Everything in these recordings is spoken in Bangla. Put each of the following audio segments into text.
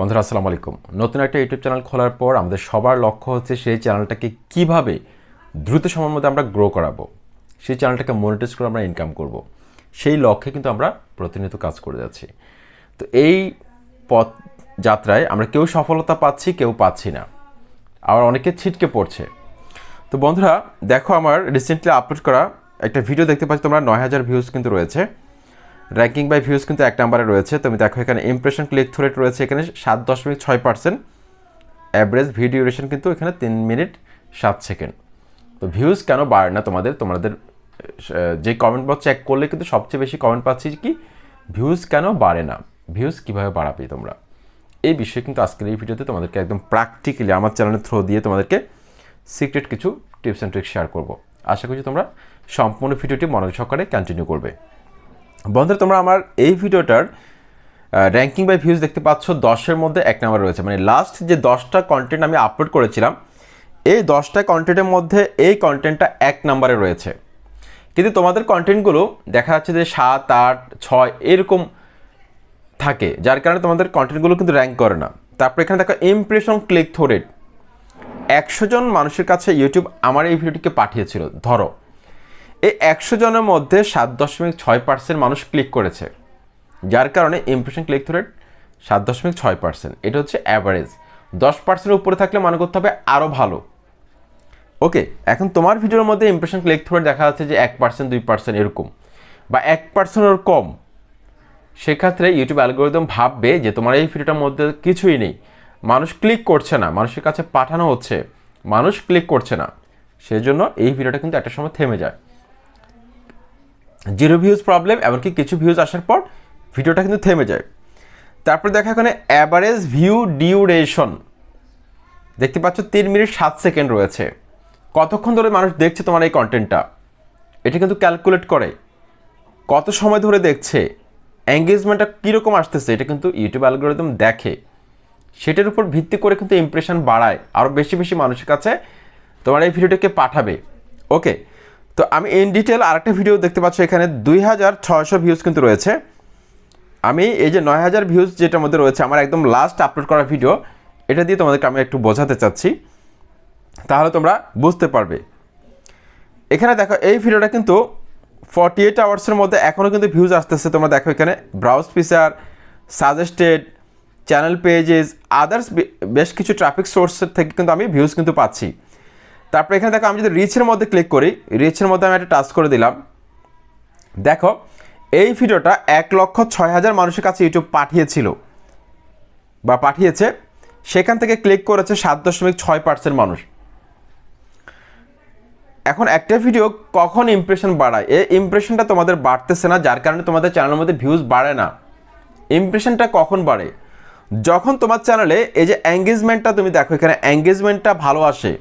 বন্ধুরা, আসসালামু আলাইকুম। নতুন একটা ইউটিউব চ্যানেল খোলার পর আমাদের সবার লক্ষ্য হচ্ছে সেই চ্যানেলটাকে কীভাবে দ্রুত সময়ের মধ্যে আমরা গ্রো করাবো, সেই চ্যানেলটাকে মনিটাইজ করে আমরা ইনকাম করব। সেই লক্ষ্যে কিন্তু আমরা প্রতিনিয়ত কাজ করে যাচ্ছি। তো এই পথ যাত্রায় আমরা কেউ সফলতা পাচ্ছি, কেউ পাচ্ছি না। আবার অনেকে ছিটকে পড়ছে। তো বন্ধুরা, দেখো আমার রিসেন্টলি আপলোড করা একটা ভিডিও দেখতে পাচ্ছি তোমরা, নয় হাজার ভিউজ কিন্তু রয়েছে। র্যাঙ্কিং বাই ভিউজ কিন্তু এক নাম্বারে রয়েছে। তুমি দেখো এখানে ইমপ্রেশন ক্লিক থ্রু রেট রয়েছে এখানে সাত দশমিক ছয় পার্সেন্ট অ্যাভারেজ ভিডিও ডিউরেশন কিন্তু এখানে তিন মিনিট সাত সেকেন্ড তো ভিউজ কেন বাড়ে না তোমাদের? তোমাদের যে কমেন্ট বক্স চেক করলে কিন্তু সবচেয়ে বেশি কমেন্ট পাচ্ছি কি? ভিউজ কেন বাড়ে না? ভিউজ কীভাবে বাড়াবে তোমরা? এই বিষয়ে কিন্তু আজকের এই ভিডিওতে তোমাদেরকে একদম প্র্যাকটিক্যালি আমার চ্যানেলের থ্রো দিয়ে তোমাদেরকে সিক্রেট কিছু টিপস অ্যান্ড ট্রিক্স শেয়ার করব। আশা করছি তোমরা সম্পূর্ণ ভিডিওটি মনোযোগ সহকারে কন্টিনিউ করবে। বন্ধুরা, তোমরা আমার এই ভিডিওটার র্যাঙ্কিং বাই ভিউজ দেখতে পাচ্ছ, দশের মধ্যে এক নাম্বার রয়েছে। মানে লাস্ট যে দশটা কন্টেন্ট আমি আপলোড করেছিলাম, এই দশটা কন্টেন্টের মধ্যে এই কন্টেন্টটা এক নাম্বারে রয়েছে। কিন্তু তোমাদের কন্টেন্টগুলো দেখা যাচ্ছে যে সাত, আট, ছয় এরকম থাকে, যার কারণে তোমাদের কন্টেন্টগুলো কিন্তু র্যাঙ্ক করে না। তারপর এখানে দেখো ইমপ্রেশন ক্লিক থ্রো রেট একশো জন মানুষের কাছে ইউটিউব আমার এই ভিডিওটিকে পাঠিয়েছিল। ধরো এই একশো জনের মধ্যে সাত দশমিক ছয় পার্সেন্ট মানুষ ক্লিক করেছে। যার কারণে ইমপ্রেশন ক্লিক থ্রু রেট সাত দশমিক ছয় পার্সেন্ট। এটা হচ্ছে অ্যাভারেজ দশ পার্সেন্টের উপরে থাকলে মনে করতে হবে আরও ভালো। ওকে এখন তোমার ভিডিওর মধ্যে ইমপ্রেশন ক্লিক থ্রু রেট দেখা যাচ্ছে যে এক পার্সেন্ট, দুই পার্সেন্ট এরকম। বা এক পার্সেন্টের কম। সেক্ষেত্রে ইউটিউব অ্যালগোরিদম ভাববে যে তোমার এই ভিডিওটার মধ্যে কিছুই নেই। মানুষ ক্লিক করছে না। মানুষের কাছে পাঠানো হচ্ছে। মানুষ ক্লিক করছে না। সেই জন্য এই ভিডিওটা কিন্তু একটা সময় থেমে যায়। জিরো ভিউজ প্রবলেম এমনকি কিছু ভিউজ আসার পর ভিডিওটা কিন্তু থেমে যায়। তারপর দেখা এখানে অ্যাভারেজ ভিউ ডিউরেশন দেখতে পাচ্ছ তিন মিনিট সাত সেকেন্ড রয়েছে। কতক্ষণ ধরে মানুষ দেখছে তোমার এই কন্টেন্টটা এটা কিন্তু ক্যালকুলেট করে। কত সময় ধরে দেখছে? এঙ্গেজমেন্টটা কীরকম আসতেছে? এটা কিন্তু ইউটিউব অ্যালগোরিদম দেখে। সেটার উপর ভিত্তি করে কিন্তু ইমপ্রেশন বাড়ায়। আরও বেশি বেশি মানুষের কাছে তোমার এই ভিডিওটাকে পাঠাবে। ওকে তো আমি ইন ডিটেল আরেকটা ভিডিও দেখতে পাচ্ছ, এখানে দুই হাজার ছয়শো ভিউজ কিন্তু রয়েছে। আমি এই যে নয় হাজার ভিউজ যেটার মধ্যে রয়েছে, আমার একদম লাস্ট আপলোড করা ভিডিও এটা দিয়ে তোমাদেরকে আমি একটু বোঝাতে চাচ্ছি। তাহলে তোমরা বুঝতে পারবে। এখানে দেখো, এই ভিডিওটা কিন্তু ফর্টি এইট আওয়ার্সের মধ্যে এখনও কিন্তু ভিউজ আসতেছে। তোমরা দেখো এখানে browse feature suggested channel pages others বেশ কিছু ট্রাফিক সোর্সের থেকে কিন্তু আমি ভিউজ কিন্তু পাচ্ছি। তারপরে এখানে দেখো, আমি যদি রিচের মধ্যে ক্লিক করি রিচের মধ্যে আমি একটা টাচ করে দিলাম। দেখো, এই ভিডিওটা এক লক্ষ ছয় হাজার মানুষের কাছে ইউটিউব পাঠিয়েছিল বা পাঠিয়েছে। সেখান থেকে ক্লিক করেছে সাত দশমিক ছয় পার্সেন্ট মানুষ। এখন একটা ভিডিও কখন ইমপ্রেশন বাড়ায়? এই ইমপ্রেশনটা তোমাদের বাড়তেছে না, যার কারণে তোমাদের চ্যানেলের মধ্যে ভিউজ বাড়ে না। ইমপ্রেশনটা কখন বাড়ে? যখন তোমার চ্যানেলে এই যে এঙ্গেজমেন্টটা তুমি দেখো, এখানে এঙ্গেজমেন্টটা ভালো আসে।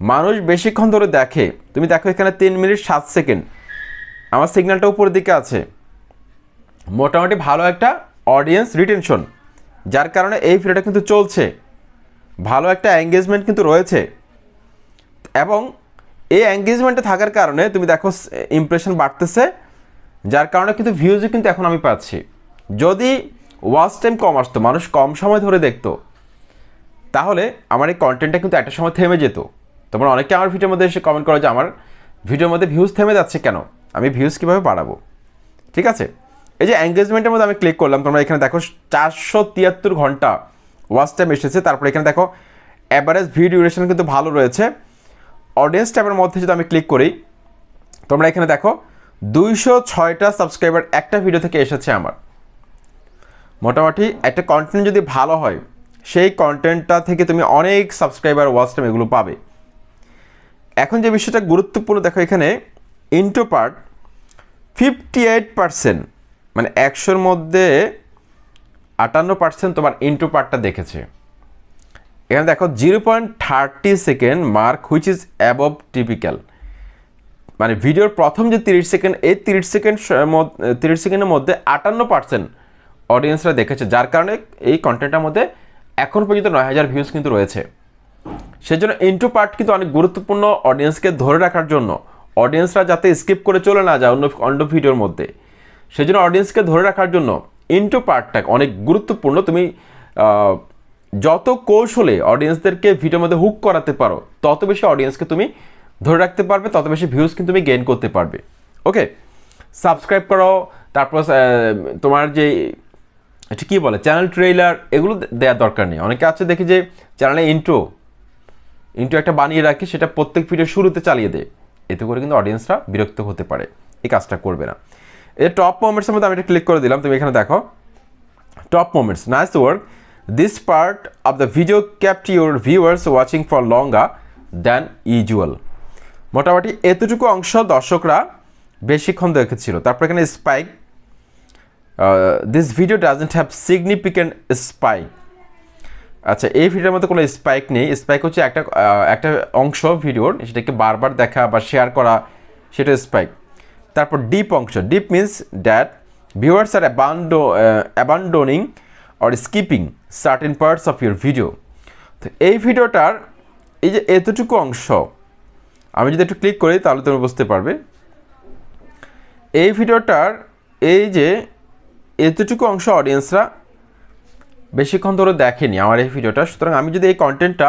মানুষ বেশিক্ষণ ধরে দেখে। তুমি দেখো এখানে তিন মিনিট সাত সেকেন্ড। আমার সিগন্যালটা উপরের দিকে আছে। মোটামুটি ভালো একটা অডিয়েন্স রিটেনশন যার কারণে এই ভিডিওটা কিন্তু চলছে। ভালো একটা এঙ্গেজমেন্ট কিন্তু রয়েছে। এবং এই এঙ্গেজমেন্টে থাকার কারণে তুমি দেখো ইমপ্রেশন বাড়তেছে, যার কারণে কিন্তু ভিউজও কিন্তু এখন আমি পাচ্ছি। যদি ওয়াচ টাইম কম আসতো, মানুষ কম সময় ধরে দেখতো, তাহলে আমার এই কন্টেন্টটা কিন্তু একটা সময় থেমে যেত। তোমরা অনেকে আমার ভিডিওর মধ্যে এসে কমেন্ট করো যে আমার ভিডিওর মধ্যে ভিউজ থেমে যাচ্ছে কেন? আমি ভিউজ কীভাবে বাড়াবো? ঠিক আছে? এই যে এঙ্গেজমেন্টের মধ্যে আমি ক্লিক করলাম, তোমরা এখানে দেখো চারশো তিয়াত্তর ঘণ্টা ওয়াচ টাইম এসেছে। তারপরে এখানে দেখো অ্যাভারেজ ভিউ ডিউরেশন কিন্তু ভালো রয়েছে। অডিয়েন্স ট্যাবের মধ্যে যদি আমি ক্লিক করি, তোমরা এখানে দেখো দুইশো ছয়টা সাবস্ক্রাইবার একটা ভিডিও থেকে এসেছে আমার। মোটামুটি একটা কন্টেন্ট যদি ভালো হয়, সেই কন্টেন্টটা থেকে তুমি অনেক সাবস্ক্রাইবার ওয়াচ টাইম এগুলো পাবে। এখন যে বিষয়টা গুরুত্বপূর্ণ, দেখো এখানে into part fifty eight percent মানে একশোর মধ্যে আটান্ন পার্সেন্ট তোমার ইন্টো পার্টটা দেখেছে। এখানে দেখো zero point thirty second mark which is above typical মানে ভিডিওর প্রথম যে তিরিশ সেকেন্ড এই তিরিশ সেকেন্ড তিরিশ সেকেন্ডের মধ্যে আটান্ন পার্সেন্ট অডিয়েন্সরা দেখেছে, যার কারণে এই কন্টেন্টের মধ্যে এখন পর্যন্ত নয় হাজার ভিউজ কিন্তু রয়েছে। সেজন্য ইন্টু পার্ট কিন্তু অনেক গুরুত্বপূর্ণ অডিয়েন্সকে ধরে রাখার জন্য। অডিয়েন্সরা যাতে স্কিপ করে চলে না যায় অন্য অন্য ভিডিওর মধ্যে। সেজন্য অডিয়েন্সকে ধরে রাখার জন্য ইন্টু পার্টটা অনেক গুরুত্বপূর্ণ। তুমি যত কৌশলে অডিয়েন্সদেরকে ভিডিওর মধ্যে হুক করাতে পারো, তত বেশি অডিয়েন্সকে তুমি ধরে রাখতে পারবে, তত বেশি ভিউজ কিন্তু তুমি গেইন করতে পারবে। ওকে সাবস্ক্রাইব করো, তারপর তোমার যে, এটা কী বলে? চ্যানেল ট্রেলার এগুলো দেওয়ার দরকার নেই। অনেকে আছে দেখি যে চ্যানেলে ইন্ট্রো ইন্ট্রো একটা বানিয়ে রাখি, সেটা প্রত্যেক ভিডিও শুরুতে চালিয়ে দেয়। এতে করে কিন্তু অডিয়েন্সরা বিরক্ত হতে পারে। এই কাজটা করবে না। এই টপ মোমেন্টসের মধ্যে আমি এটা ক্লিক করে দিলাম, তুমি এখানে দেখো। Top moments nice work this part of the video kept your viewers watching for longer than usual মোটামুটি এতটুকু অংশ দর্শকরা বেশিক্ষণ দেখেছিল। তারপর এখানে spike this video doesn't have significant spike আচ্ছা এই ভিডিওর মধ্যে কোনো স্পাইক নেই। স্পাইক হচ্ছে একটা একটা অংশ ভিডিওর, সেটাকে বারবার দেখা বা শেয়ার করা, সেটা স্পাইক তারপর ডিপ অংশ dip means that viewers are abandon abandoning or skipping certain parts of your video তো এই ভিডিওটার, এই যে এতটুকু অংশ, আমি যদি একটু ক্লিক করি, তাহলে তুমি বুঝতে পারবে। এই ভিডিওটার, এই যে এতটুকু অংশ অডিয়েন্সরা বেশিক্ষণ ধরে দেখেনি আমার এই ভিডিওটা। সুতরাং আমি যদি এই কন্টেন্টটা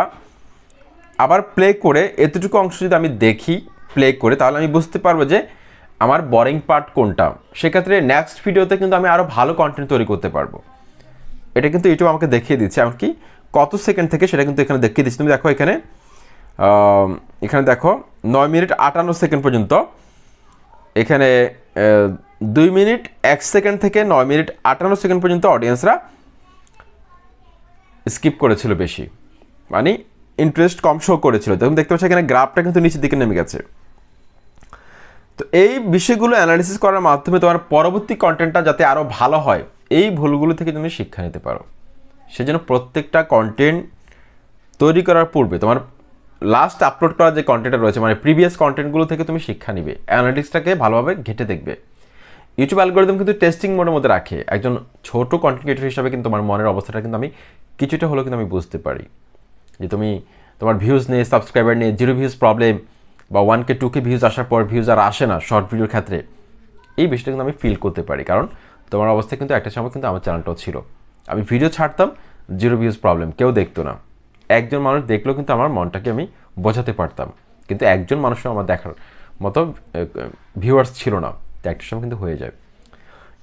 আবার প্লে করে এতটুকু অংশ যদি আমি দেখি প্লে করে, তাহলে আমি বুঝতে পারব যে আমার বোরিং পার্ট কোনটা। সেক্ষেত্রে নেক্সট ভিডিওতে কিন্তু আমি আরও ভালো কন্টেন্ট তৈরি করতে পারব। এটা কিন্তু ইউটিউব আমাকে দেখিয়ে দিচ্ছে। এমনকি কত সেকেন্ড থেকে সেটা কিন্তু এখানে দেখিয়ে দিচ্ছে। তুমি দেখো এখানে এখানে দেখো, নয় মিনিট আটান্ন সেকেন্ড পর্যন্ত। এখানে দুই মিনিট এক সেকেন্ড থেকে নয় মিনিট আটান্ন সেকেন্ড পর্যন্ত অডিয়েন্সরা স্কিপ করেছিল বেশি। মানে ইন্টারেস্ট কম শো করেছিল। তখন দেখতে পাচ্ছি এখানে গ্রাফটা কিন্তু নিচের দিকে নেমে গেছে। তো এই বিষয়গুলো অ্যানালিসিস করার মাধ্যমে তোমার পরবর্তী কন্টেন্টটা যাতে আরও ভালো হয়, এই ভুলগুলো থেকে তুমি শিক্ষা নিতে পারো। সেজন্য প্রত্যেকটা কন্টেন্ট তৈরি করার পূর্বে তোমার লাস্ট আপলোড করা যে কন্টেন্টটা রয়েছে মানে প্রিভিয়াস কন্টেন্টগুলো থেকে তুমি শিক্ষা নিবে। অ্যানালিটিক্সটাকে ভালোভাবে ঘেটে দেখবে। ইউটিউব অ্যালগোরিদম কিন্তু টেস্টিং মোডের মধ্যে রাখে। একজন ছোট কন্টেন্ট ক্রিয়েটর হিসাবে কিন্তু তোমার মনের অবস্থাটা কিন্তু আমি কিছুটা হলেও কিন্তু আমি বুঝতে পারি। যে তুমি তোমার ভিউজ নিয়ে সাবস্ক্রাইবার নিয়ে জিরো ভিউজ প্রবলেম বা one K two K views আসার পর ভিউজ আর আসে না শর্ট ভিডিওর ক্ষেত্রে, এই বিষয়টা কিন্তু আমি ফিল করতে পারি। কারণ তোমার অবস্থা কিন্তু একটা সময় কিন্তু আমার চ্যানেলটাও ছিল। আমি ভিডিও ছাড়তাম জিরো ভিউজ প্রবলেম কেউ দেখতো না। একজন মানুষ দেখলেও কিন্তু আমার মনটাকে আমি বোঝাতে পারতাম। কিন্তু একজন মানুষও আমার দেখার মতো ভিউয়ার্স ছিল না। তো একটা সময় কিন্তু হয়ে যায়।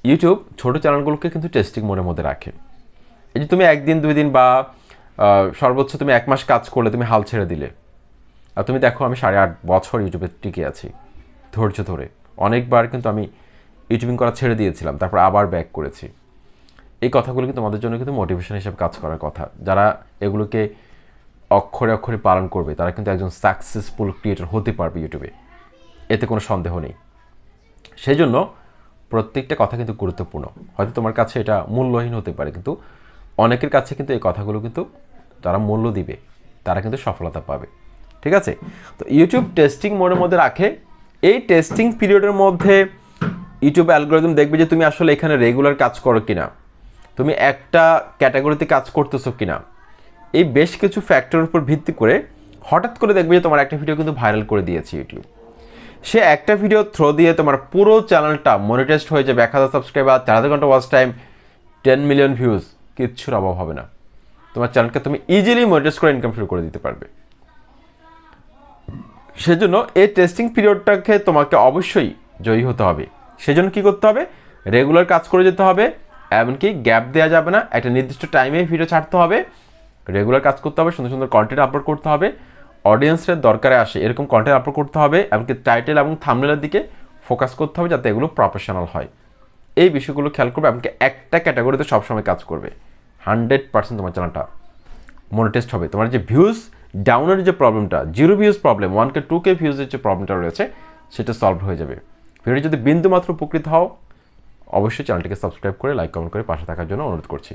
ইউটিউব ছোটো চ্যানেলগুলোকে কিন্তু টেস্টিং মোডের মধ্যে রাখে। এই যে তুমি একদিন, দুই দিন বা সর্বোচ্চ তুমি এক মাস কাজ করলে তুমি হাল ছেড়ে দিলে। আর তুমি দেখো আমি সাড়ে আট বছর ইউটিউবে টিকে আছি। ধৈর্য ধরে। অনেকবার কিন্তু আমি ইউটিউবিং করা ছেড়ে দিয়েছিলাম, তারপর আবার ব্যাক করেছি। এই কথাগুলো কিন্তু আমাদের জন্য কিন্তু মোটিভেশন হিসেবে কাজ করার কথা। যারা এগুলোকে অক্ষরে অক্ষরে পালন করবে, তারা কিন্তু একজন সাকসেসফুল ক্রিয়েটর হতে পারবে ইউটিউবে এতে কোনো সন্দেহ নেই। সেই জন্য প্রত্যেকটা কথা কিন্তু গুরুত্বপূর্ণ। হয়তো তোমার কাছে এটা মূল্যহীন হতে পারে, কিন্তু অনেকের কাছে কিন্তু এই কথাগুলো কিন্তু তারা মূল্য দিবে, তারা কিন্তু সফলতা পাবে। ঠিক আছে? তো ইউটিউব টেস্টিং মোডের মধ্যে রাখে। এই টেস্টিং পিরিয়ডের মধ্যে ইউটিউব অ্যালগোরিদম দেখবে যে তুমি আসলে এখানে রেগুলার কাজ করো কিনা, তুমি একটা ক্যাটাগরিতে কাজ করতেছো কিনা। এই বেশ কিছু ফ্যাক্টরের উপর ভিত্তি করে হঠাৎ করে দেখবে যে তোমার একটা ভিডিও কিন্তু ভাইরাল করে দিয়েছে ইউটিউব সে একটা ভিডিও থ্রো দিয়ে তোমার পুরো চ্যানেলটা মনিটাইজড হয়ে যাবে, এক হাজার সাবস্ক্রাইবার চার হাজার ঘণ্টা watch time ten million views কিচ্ছুর অভাব হবে না। তোমার চ্যানেলকে তুমি ইজিলি মনিটাইজ করে ইনকাম শুরু করে দিতে পারবে। সেজন্য এই টেস্টিং পিরিয়ডটাকে তোমাকে অবশ্যই জয়ী হতে হবে। সেজন্য কি করতে হবে? রেগুলার কাজ করে যেতে হবে, এমনকি গ্যাপ দেওয়া যাবে না। একটা নির্দিষ্ট টাইমে ভিডিও ছাড়তে হবে। রেগুলার কাজ করতে হবে, সুন্দর সুন্দর কন্টেন্ট আপলোড করতে হবে। অডিয়েন্সের দরকারে আসে, এরকম কন্টেন্ট আপলোড করতে হবে, এমনকি টাইটেল এবং থামনেলের দিকে ফোকাস করতে হবে যাতে এগুলো প্রফেশনাল হয়। এই বিষয়গুলো খেয়াল করবে, এমনকি একটা ক্যাটাগরিতে সবসময় কাজ করবে। হান্ড্রেড পার্সেন্ট তোমার চ্যানেলটা মনিটেস্ট হবে। তোমার যে ভিউজ ডাউনের যে প্রবলেমটা zero views problem one K two K ভিউজের যে প্রবলেমটা রয়েছে, সেটা সলভ হয়ে যাবে। ভিডিও যদি বিন্দু মাত্র উপকৃত হও, অবশ্যই চ্যানেলটিকে সাবস্ক্রাইব করে লাইক কমেন্ট করে পাশে থাকার জন্য অনুরোধ করছি।